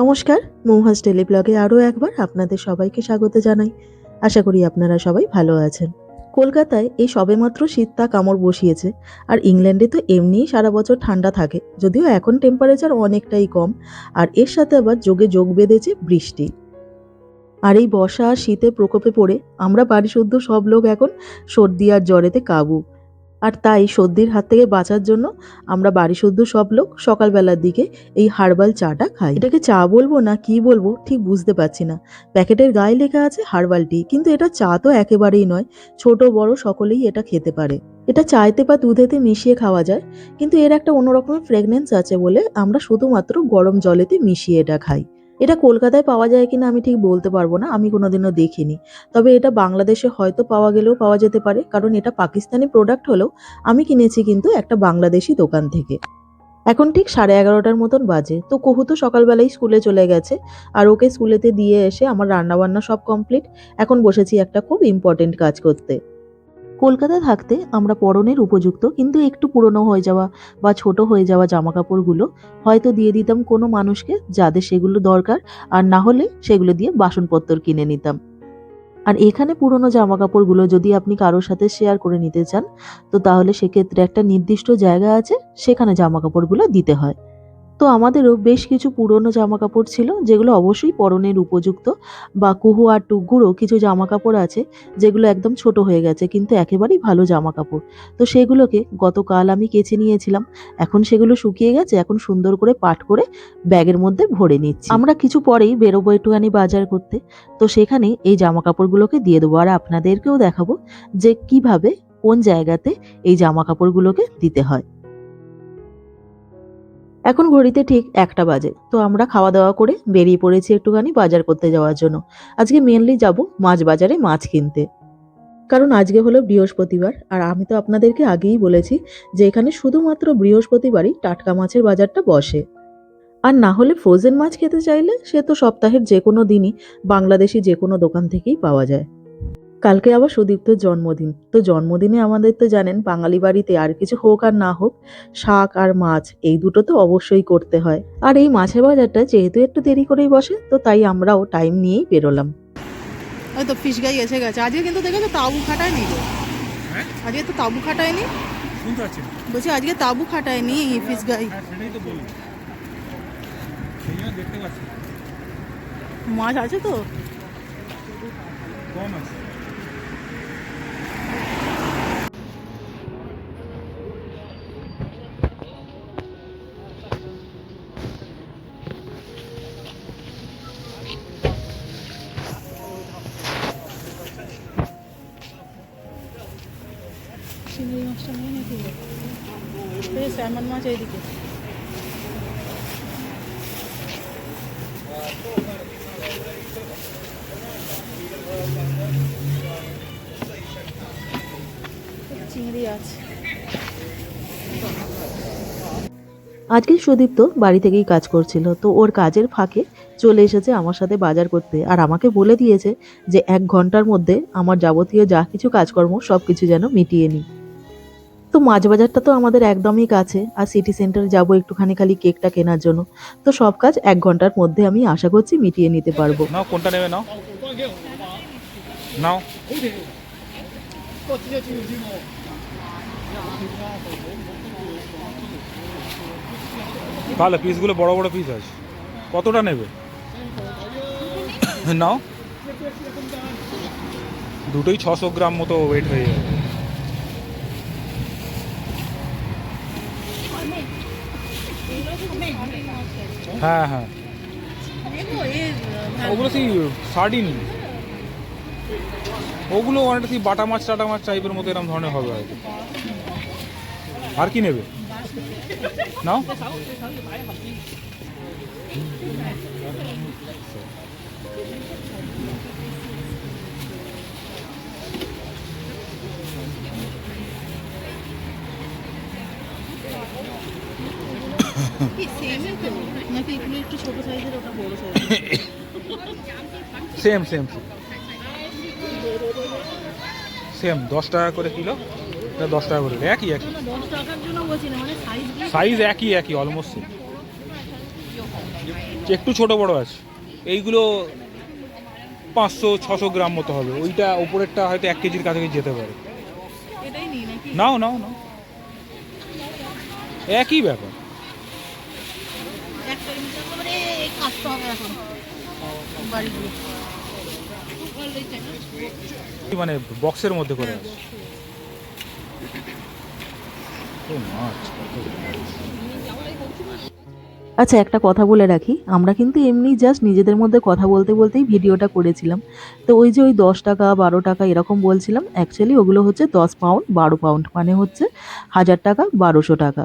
নমস্কার, মৌহাস ডেলি ব্লগে আরও একবার আপনাদের সবাইকে স্বাগত জানাই। আশা করি আপনারা সবাই ভালো আছেন। কলকাতায় এই সবেমাত্র শীতটা কামড় বসিয়েছে, আর ইংল্যান্ডে তো এমনিই সারা বছর ঠান্ডা থাকে, যদিও এখন টেম্পারেচার অনেকটাই কম, আর এর সাথে আবার যোগে যোগ বেঁধেছে বৃষ্টি। আর এই বর্ষা আর শীতে প্রকোপে পড়ে আমরা বাড়ি শুদ্ধ সব লোক এখন সর্দি আর জ্বরেতে কাবু। আর তাই সর্দির হাত থেকে বাঁচার জন্য আমরা বাড়ি শুদ্ধ সব লোক সকালবেলার দিকে এই হার্বাল চাটা খাই। এটাকে চা বলব না কি বলব ঠিক বুঝতে পারছি না। প্যাকেটের গায়ে লেখা আছে হার্বাল টি, কিন্তু এটা চা তো একেবারেই নয়। ছোট, বড় সকলেই এটা খেতে পারে। এটা চাইতে বা দুধেতে মিশিয়ে খাওয়া যায়, কিন্তু এর একটা অন্যরকমের ফ্রেগনেন্স আছে বলে আমরা শুধুমাত্র গরম জলেতে মিশিয়ে এটা খাই। এটা কলকাতায় পাওয়া যায় কিনা আমি ঠিক বলতে পারব না, আমি কোনোদিনও দেখিনি। তবে এটা বাংলাদেশে হয়তো পাওয়া গেলেও পাওয়া যেতে পারে, কারণ এটা পাকিস্তানি প্রোডাক্ট হলেও আমি কিনেছি কিন্তু একটা বাংলাদেশি দোকান থেকে। এখন ঠিক সাড়ে এগারোটার মতন বাজে। তো কহু তো সকালবেলাই স্কুলে চলে গেছে, আর ওকে স্কুলেতে দিয়ে এসে আমার রান্নাবান্না সব কমপ্লিট এখন বসেছি একটা খুব ইম্পর্টেন্ট কাজ করতে। কলকাতায় থাকতে আমরা পরনের উপযুক্ত, কিন্তু একটু পুরনো হয়ে যাওয়া বা ছোট হয়ে যাওয়া জামা কাপড়গুলো হয়তো দিয়ে দিতাম কোনো মানুষকে যাদের সেগুলো দরকার, আর না হলে সেগুলো দিয়ে বাসনপত্র কিনে নিতাম। আর এখানে পুরনো জামা কাপড়গুলো যদি আপনি কারোর সাথে শেয়ার করে নিতে চান, তো তাহলে সেক্ষেত্রে একটা নির্দিষ্ট জায়গা আছে, সেখানে জামা কাপড়গুলো দিতে হয়। তো আমাদেরও বেশ কিছু পুরনো জামা কাপড় ছিল, যেগুলো অবশ্যই পরনের উপযুক্ত। বা কুহু আর টুকুরও কিছু জামা কাপড় আছে, যেগুলো একদম ছোট হয়ে গেছে, কিন্তু একেবারেই ভালো জামা কাপড় তো সেগুলোকে গতকাল আমি কেচে নিয়েছিলাম, এখন সেগুলো শুকিয়ে গেছে, এখন সুন্দর করে পাট করে ব্যাগের মধ্যে ভরে নিচ্ছি। আমরা কিছু পরেই বেরোবো একটুখানি বাজার করতে, তো সেখানে এই জামা কাপড়গুলোকে দিয়ে দেবো। আর আপনাদেরকেও দেখাবো যে কীভাবে, কোন জায়গাতে এই জামা কাপড়গুলোকে দিতে হয়। এখন ঘড়িতে ঠিক একটা বাজে। তো আমরা খাওয়া দাওয়া করে বেরিয়ে পড়েছি একটুখানি বাজার করতে যাওয়ার জন্য। আজকে মেনলি যাব মাছ বাজারে মাছ কিনতে। কারণ আজকে হলো বৃহস্পতিবার, আর আমি তো আপনাদেরকে আগেই বলেছি যে এখানে শুধুমাত্র বৃহস্পতিবারই টাটকা মাছের বাজারটা বসে। আর না হলে ফ্রোজেন মাছ খেতে চাইলে সে তো সপ্তাহের যে কোনো দিনই বাংলাদেশি যে কোনো দোকান থেকেই পাওয়া যায়। কালকে আবার সুদীপ্তর জন্মদিন। তো জন্মদিনে আমাদের তো জানেন বাঙালি বাড়িতে আর কিছু হোক আর না হোক শাক আর মাছ এই দুটো তো অবশ্যই করতে হয়। আর এই মাছের বাজারটা যেহেতু একটু দেরি করেই বসে তো তাই আমরাও টাইম নিয়েই বেরোলাম। ওই তো ফিশ গাই এসে গেছে। আজকে কিন্তু দেখেছ তাবু খাটায়নি গো হ্যাঁ? আজকে তো তাবু খাটায়নি? বলছি আজকে তাবু খাটায়নি এই ফিশ গাই হ্যাঁ মাছ আছে তো? কম আছে। স্যামন মাছ এইদিকে। চিংড়ি আছে। আজকে সুদীপ্ত বাড়ি থেকেই কাজ করছিল, তো ওর কাজের ফাঁকে চলে এসেছে আমার সাথে বাজার করতে আর আমাকে বলে দিয়েছে যে এক ঘণ্টার মধ্যে আমার যাবতীয় যা কিছু কাজকর্ম সব কিছু যেন মিটিয়ে নিই। তো মাছ বাজারটা তো আমাদের একদমই কাছে, আর সিটি সেন্টারে যাব একটুখানি খালি কেকটা কেনার জন্য। তো সব কাজ এক ঘণ্টার মধ্যে আমি আশা করছি মিটিয়ে নিতে পারব। নাও, কোনটা নেবে নাও? নাও। তাহলে পিসগুলো বড় বড় পিস আছে। কতটা নেবে? নাও। দুটোই ছশো গ্রাম মতো ওয়েট হয়ে যাবে। হ্যাঁ হ্যাঁ। ওগুলো সেই সার্ডিন ওগুলো অনেকটা সেই বাটা মাছ, টাটা মাছ টাইপের মতো এরকম ধরনের হবে হয়তো আর কি নেবে? নাও কি সেমই তো নাকি এগুলো একটু ছোট সাইজের ওটা বড় সাইজের সেম সেম সেম দশ টাকা করে কিলো? এটা দশ টাকা করে একই একই। মানে সাইজ সাইজ একই একই অলমোস্ট একটু ছোট বড় আছে। এইগুলো পাঁচশো ছশো গ্রাম মতো হবে। ওইটা ওপরেরটা হয়তো এক কেজির কাছাকাছি যেতে পারে। নাও নাও নাও। একই ব্যাপার একটা মিটার করে হবে এখন বাড়ি মানে বক্সের মধ্যে করে আচ্ছা একটা কথা বলে রাখি। আমরা কিন্তু এমনি জাস্ট নিজেদের মধ্যে কথা বলতে বলতেই ভিডিওটা করেছিলাম। তো ওই যে ওই দশ টাকা বারো টাকা এরকম বলছিলাম অ্যাকচুয়ালি ওগুলো হচ্ছে দশ পাউন্ড বারো পাউন্ড মানে হচ্ছে হাজার টাকা বারোশো টাকা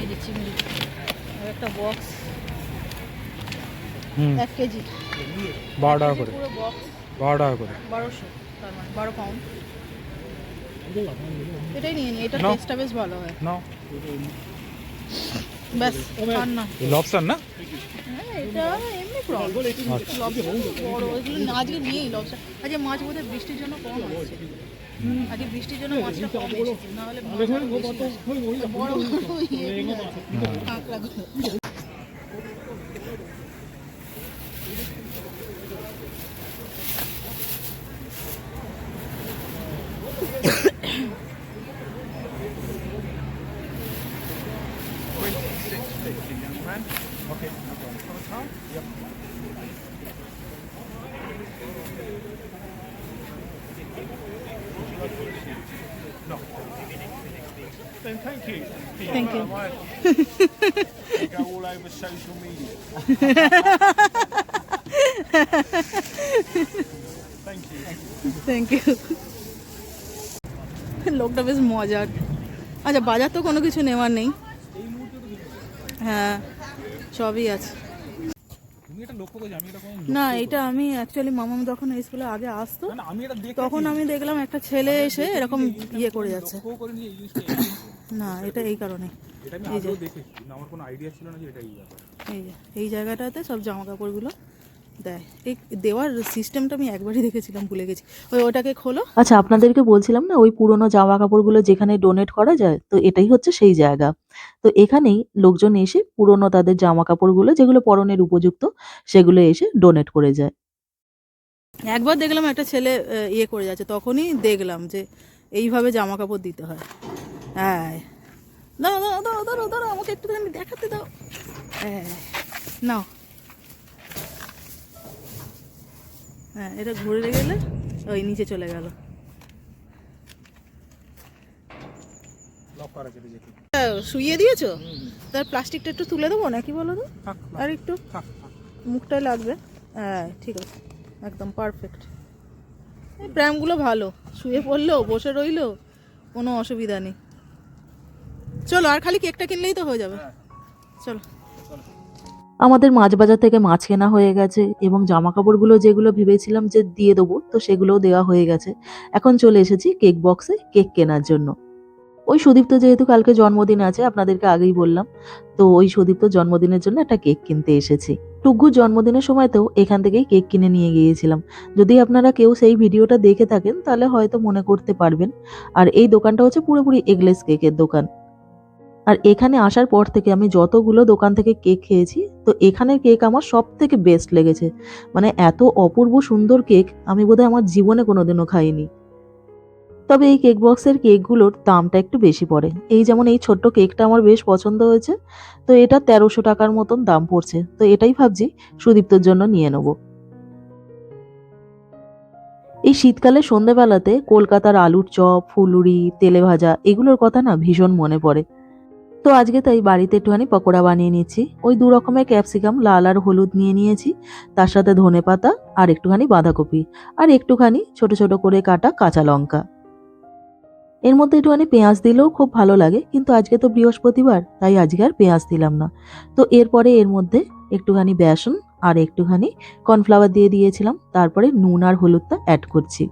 এই যে চিংড়ি আর একটা বক্স হুম। এক কেজি। বারো টাকা করে। পুরো বক্স বারো টাকা করে। বারোশো তার মানে বারো পাউন্ড এটাই নিয়ে নিই এটা। টেস্টটা বেশ ভালো হয়। নাও। ব্যাস আর না। লবস্টার না? হ্যাঁ এটা এমনি প্রন আচ্ছা। লবস্টার বড় এগুলো না, আজকে নিয়েই লবস্টার আজকে মাছ বোধহয় বৃষ্টির জন্য কম হচ্ছে আজকে বৃষ্টির জন্য মাছটা কম এসেছে আরও বেশি আসে। বড় বড় ইয়ে কাঁকড়াগুলো। Then thank you. Thank you. You go all over social media. thank you. Thank you লোকটা বেশ মজার আচ্ছা বাজার তো কোনো কিছু নেওয়ার নেই হ্যাঁ সবই আছে না এটা আমি অ্যাকচুয়ালি মামাম যখন স্কুলে আগে আসতো। তখন আমি দেখলাম একটা ছেলে এসে এরকম ইয়ে করে যাচ্ছে। না এটা এই কারণে। এই যে। এই জায়গাটাতে সব জামা কাপড়গুলো দেয়। এই দেওয়ার সিস্টেমটা আমি একবারই দেখেছিলাম ভুলে গেছি। ওই ওটাকে খোলো। আচ্ছা আপনাদেরকে বলছিলাম না ওই পুরনো জামা কাপড়গুলো যেখানে ডোনেট করা যায় তো এটাই হচ্ছে সেই জায়গা। তো এখানেই লোকজন এসে পুরনো তাদের জামা কাপড়গুলো যেগুলো পরনের উপযুক্ত সেগুলো এসে ডোনেট করে যায়। একবার দেখলাম একটা ছেলে ইয়ে করে যাচ্ছে তখনই দেখলাম যে এইভাবে জামা কাপড় দিতে হয়। হ্যাঁ। দাঁড়ো দাঁড়ো দাঁড়ো দাঁড়ো দাঁড়ো আমাকে একটুখানি দেখাতে দাও। হ্যাঁ। নাও। হ্যাঁ এটা ঘুরে গেলে ওই নিচে চলে গেল। শুইয়ে দিয়েছ? তার প্লাস্টিকটা একটু তুলে দেবো নাকি বলো তো? আর একটু। মুখটাই লাগবে। হ্যাঁ ঠিক আছে। একদম পারফেক্ট এই প্র্যামগুলো ভালো। শুয়ে পড়ল বসে রইল কোনো অসুবিধা নেই। চলো আর খালি কেকটা কিনলেই তো হয়ে যাবে। চলো। আমাদের মাছ বাজার থেকে মাছ কেনা হয়ে গেছে এবং জামা কাপড়গুলো যেগুলো ভেবেছিলাম যে দিয়ে দেবো, তো সেগুলোও দেওয়া হয়ে গেছে। এখন চলে এসেছি কেক বক্সে কেক কেনার জন্য। ওই সুদীপ্ত যেহেতু কালকে জন্মদিন আছে, আপনাদেরকে আগেই বললাম, তো ওই সুদীপ্ত জন্মদিনের জন্য একটা কেক কিনতে এসেছি। টুগ্গুর জন্মদিনের সময়তেও এখান থেকেই কেক কিনে নিয়ে গিয়েছিলাম। যদি আপনারা কেউ সেই ভিডিওটা দেখে থাকেন, তাহলে হয়তো মনে করতে পারবেন। আর এই দোকানটা হচ্ছে পুরোপুরি এগলেস কেকের দোকান। আর এখানে আসার পর থেকে আমি যতগুলো দোকান থেকে কেক খেয়েছি, তো এখানের কেক আমার সব থেকে বেস্ট লেগেছে। মানে এত অপূর্ব সুন্দর কেক আমি বোধহয় আমার জীবনে কোনোদিনও খাইনি। তবে এই কেক বক্সের কেকগুলোর দামটা একটু বেশি পড়ে। এই যেমন এই ছোট্ট কেকটা আমার বেশ পছন্দ হয়েছে, তো এটা তেরোশো টাকার মতন দাম পড়ছে। তো এটাই ভাবছি সুদীপ্তর জন্য নিয়ে নেব। এই শীতকালে সন্ধেবেলাতে কলকাতার আলুর চপ, ফুলুরি, তেলে ভাজা এগুলোর কথা না ভীষণ মনে পড়ে। তো আজকে তাই বাড়িতে একটুখানি পকোড়া বানিয়ে নিচ্ছি ওই দু রকমের ক্যাপসিকাম লাল আর হলুদ নিয়ে নিয়েছি। তার সাথে ধনে পাতা আর একটুখানি বাঁধাকপি আর একটুখানি ছোট ছোট করে কাটা কাঁচা লঙ্কা। এর মধ্যে একটুখানি পেঁয়াজ দিলেও খুব ভালো লাগে, কিন্তু আজকে তো বৃহস্পতিবার, তাই আজকে আর পেঁয়াজ দিলাম না। তো এরপরে এর মধ্যে একটুখানি বেসন আর একটুখানি কর্নফ্লাওয়ার দিয়ে দিয়েছিলাম। তারপরে নুন আর হলুদটা অ্যাড করছি।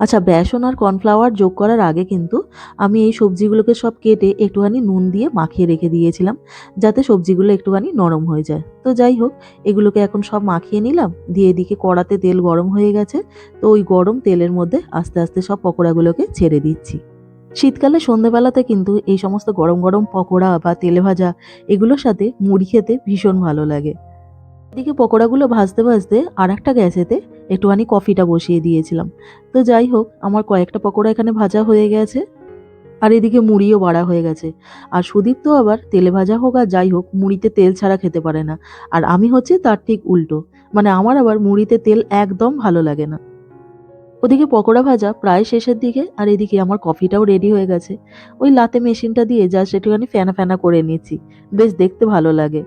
আচ্ছা বেসন আর কর্নফ্লাওয়ার যোগ করার আগে কিন্তু আমি এই সবজিগুলোকে সব কেটে একটুখানি নুন দিয়ে মাখিয়ে রেখে দিয়েছিলাম, যাতে সবজিগুলো একটুখানি নরম হয়ে যায়। তো যাই হোক, এগুলোকে এখন সব মাখিয়ে নিলাম, দিয়ে এদিকে কড়াতে তেল গরম হয়ে গেছে, তো ওই গরম তেলের মধ্যে আস্তে আস্তে সব পকোড়াগুলোকে ছেড়ে দিচ্ছি। শীতকালে সন্ধেবেলাতে কিন্তু এই সমস্ত গরম গরম পকোড়া বা তেলে ভাজা এগুলোর সাথে মুড়ি খেতে ভীষণ ভালো লাগে। এদিকে পকোড়াগুলো ভাজতে ভাজতে আর একটা গ্যাসেতে একটুখানি কফিটা বসিয়ে দিয়েছিলাম। তো যাই হোক, আমার কয়েকটা পকোড়া এখানে ভাজা হয়ে গেছে আর এদিকে মুড়িও বাড়া হয়ে গেছে। আর সুদীপ তো আবার তেলে ভাজা হোক আর যাই হোক, মুড়িতে তেল ছাড়া খেতে পারে না। আর আমি হচ্ছে তার ঠিক উল্টো মানে আমার আবার মুড়িতে তেল একদম ভালো লাগে না। ওদিকে পকোড়া ভাজা প্রায় শেষের দিকে আর এদিকে আমার কফিটাও রেডি হয়ে গেছে। ওই লাতে মেশিনটা দিয়ে জাস্ট একটুখানি ফেনা ফেনা করে নিচ্ছি। বেশ দেখতে ভালো লাগে।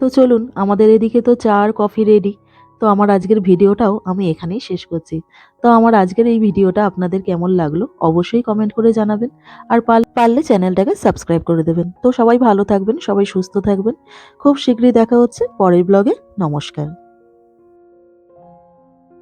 তো চলুন, আমাদের এদিকে তো চা আর কফি রেডি তো আমার আজকের ভিডিওটাও আমি এখানেই শেষ করছি। তো আমার আজকের এই ভিডিওটা আপনাদের কেমন লাগল অবশ্যই কমেন্ট করে জানাবেন। আর পারলে চ্যানেলটাকে সাবস্ক্রাইব করে দেবেন। তো সবাই ভালো থাকবেন, সবাই সুস্থ থাকবেন। খুব শীঘ্রই দেখা হচ্ছে পরের ব্লগে নমস্কার।